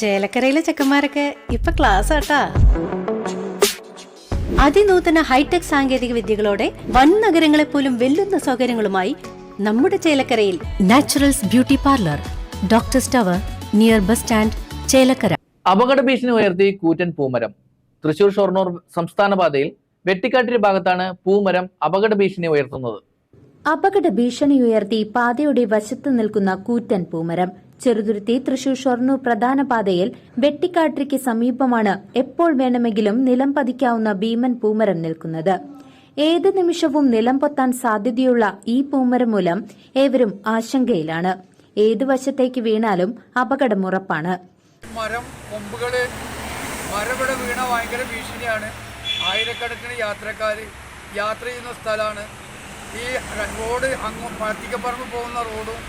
ചേലക്കരയിലെ ചെക്കന്മാരൊക്കെ ഇപ്പൊ ക്ലാസ് ആട്ടാ അതിനൂതന ഹൈടെക് സാങ്കേതിക വിദ്യകളോടെ വൻ നഗരങ്ങളെ പോലും വെല്ലുന്ന സൗകര്യങ്ങളുമായി നമ്മുടെ ചേലക്കരയിൽ naturals beauty parlour doctor tower near bus stand Chelakkara. അപകട ഭീഷണി ഉയർത്തി കൂറ്റൻ പൂമരം. തൃശൂർ ഷൊർണൂർ സംസ്ഥാന പാതയിൽ വെട്ടിക്കാട്ടിരി ഭാഗത്താണ് പൂമരം അപകട ഭീഷണി ഉയർത്തുന്നത്. അപകട ഭീഷണി ഉയർത്തി പാതയുടെ വശത്ത് നിൽക്കുന്ന കൂറ്റൻ പൂമരം. ചെറുതുരുത്തി തൃശൂർ ഷൊർണൂർ പ്രധാന പാതയിൽ വെട്ടിക്കാട്ടിക്ക് സമീപമാണ് എപ്പോൾ വേണമെങ്കിലും നിലം പതിക്കാവുന്ന ഭീമൻ പൂമരം നിൽക്കുന്നത്. ഏത് നിമിഷവും നിലം പൊത്താൻ സാധ്യതയുള്ള ഈ പൂമരം മൂലം ഏവരും ആശങ്കയിലാണ്. ഏതു വശത്തേക്ക് വീണാലും അപകടമുറപ്പാണ് മരം കൊമ്പുകൾ മരവിടെ വീണ ഭയങ്കര ഭീഷണിയാണ്. ആയിരക്കണക്കിന് യാത്രക്കാർ യാത്ര ചെയ്യുന്ന സ്ഥലമാണ് ഈ റോഡ് അങ്ങ് പറമ്പ് പോകുന്ന റോഡും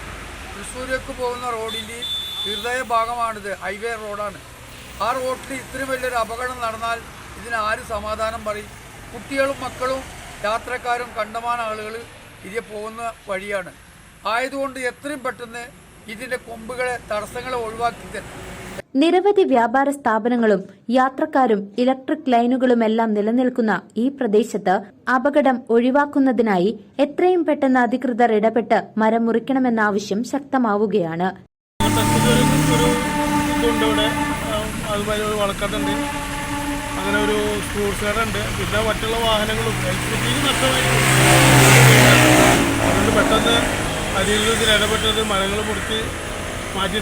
തൃശ്ശൂരേക്ക് പോകുന്ന റോഡിന്റെ ഹൃദയ ഭാഗമാണിത്. ഹൈവേ റോഡാണ്. ആ റോഡിൽ ഇത്രയും വലിയൊരു അപകടം നടന്നാൽ ഇതിന് ആര് സമാധാനം പറയും? കുട്ടികളും മക്കളും യാത്രക്കാരും കണ്ടമാന ആളുകൾ ഇതിൽ പോകുന്ന വഴിയാണ്. ആയതുകൊണ്ട് എത്രയും പെട്ടെന്ന് ഇതിന്റെ കൊമ്പുകളെ തടസ്സങ്ങളെ ഒഴിവാക്കി നിരവധി വ്യാപാര സ്ഥാപനങ്ങളും യാത്രക്കാരും ഇലക്ട്രിക് ലൈനുകളുമെല്ലാം നിലനിൽക്കുന്ന ഈ പ്രദേശത്ത് അപകടം ഒഴിവാക്കുന്നതിനായി എത്രയും പെട്ടെന്ന് അധികൃതർ ഇടപെട്ട് മരം മുറിക്കണമെന്ന ആവശ്യം ശക്തമാവുകയാണ്. അങ്ങനെ ഒരു ഫ്രൂട്ട്സ് കട ഉണ്ട്. പിന്നെ മറ്റുള്ള വാഹനങ്ങളും ഇലക്ട്രിസിറ്റി നഷ്ടമായി. അതുകൊണ്ട് പെട്ടെന്ന് അധികൃതർ ഇടപെട്ടത് മരങ്ങൾ മുറിച്ച് മാറ്റി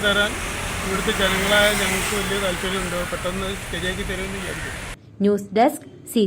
ഇവിടുത്തെ ജനങ്ങളായ ഞങ്ങൾക്ക് വലിയ താല്പര്യമുണ്ട്. പെട്ടെന്ന് ശരിയാക്കി തരുമെന്ന് വിചാരിക്കും ന്യൂസ് ഡെസ്ക് സി